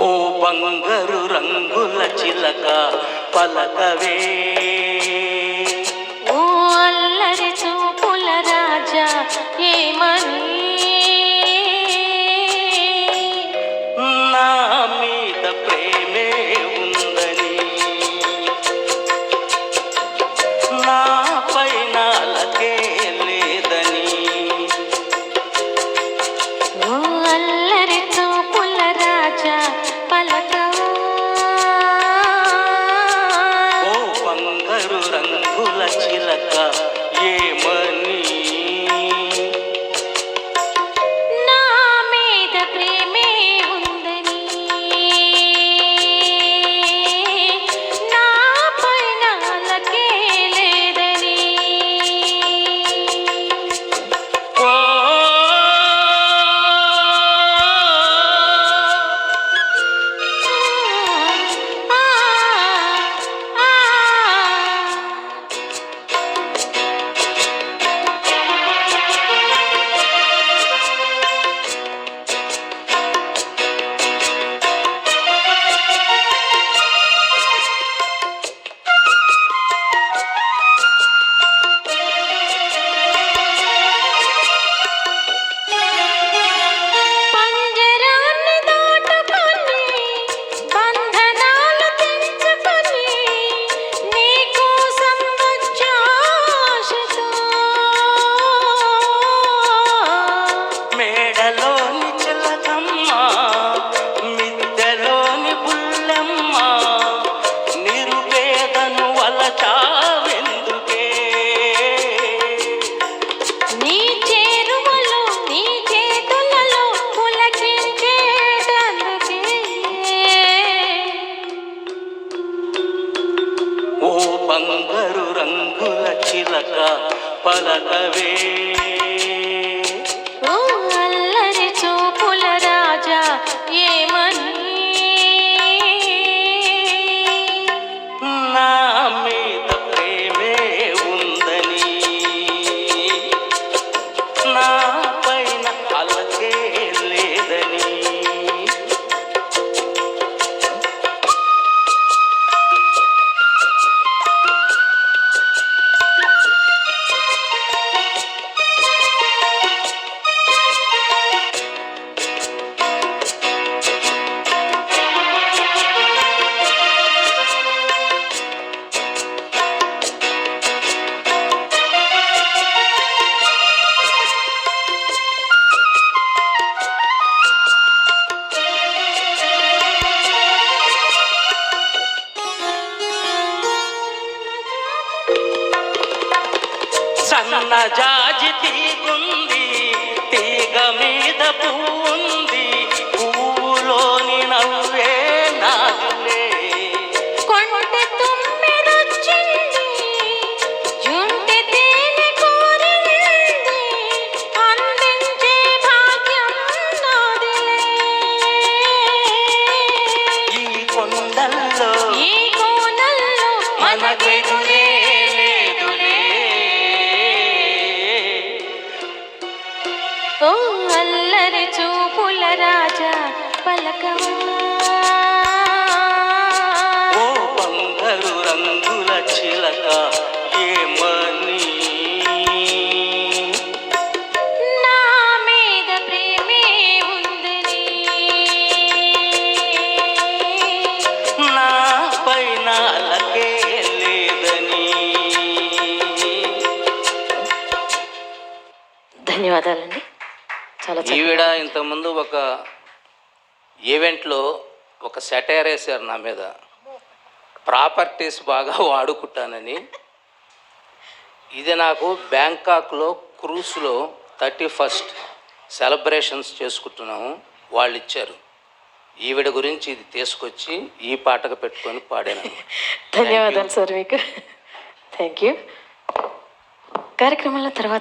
ఓ బంగారు రంగుల చిలక పలకవే. ఓ అల్లరి చూపుల రాజా బంగారు రంగుల చిలక పలకవే. ఓ అల్లరి చూపుల రాజా ఏమని? నా సన్న జాజి తీగుంది తీగ మీద పువ్వుంది పువ్వులోని నవ్వే నాగులే. కొంటె తుమ్మెదొచ్చింది జుంటె తేనె కోరింది అందించే భాగ్యం నాదిలే. ఈ కొండల్లో ఈ కోనల్లో మనకెదురే ఓ బంగారు రంగుల చిలక ఏమని నా మీద ప్రేమే ఉందని నా. పైన లేదని. ధన్యవాదాలండి. చాలా ఈవిడ ఇంతకుముందు ఒక ఈవెంట్లో ఒక సెటైర్ వేశారు నా మీద. ప్రాపర్టీస్ బాగా వాడుకుంటానని. ఇది నాకు బ్యాంకాక్లో క్రూస్లో థర్టీ ఫస్ట్ సెలబ్రేషన్స్ చేసుకుంటున్నాము. వాళ్ళు ఇచ్చారు. ఈవిడ గురించి ఇది తీసుకొచ్చి ఈ పాటకు పెట్టుకొని పాడాను. ధన్యవాదాలు సార్ మీకు. థ్యాంక్ యూ కార్యక్రమంలో తర్వాత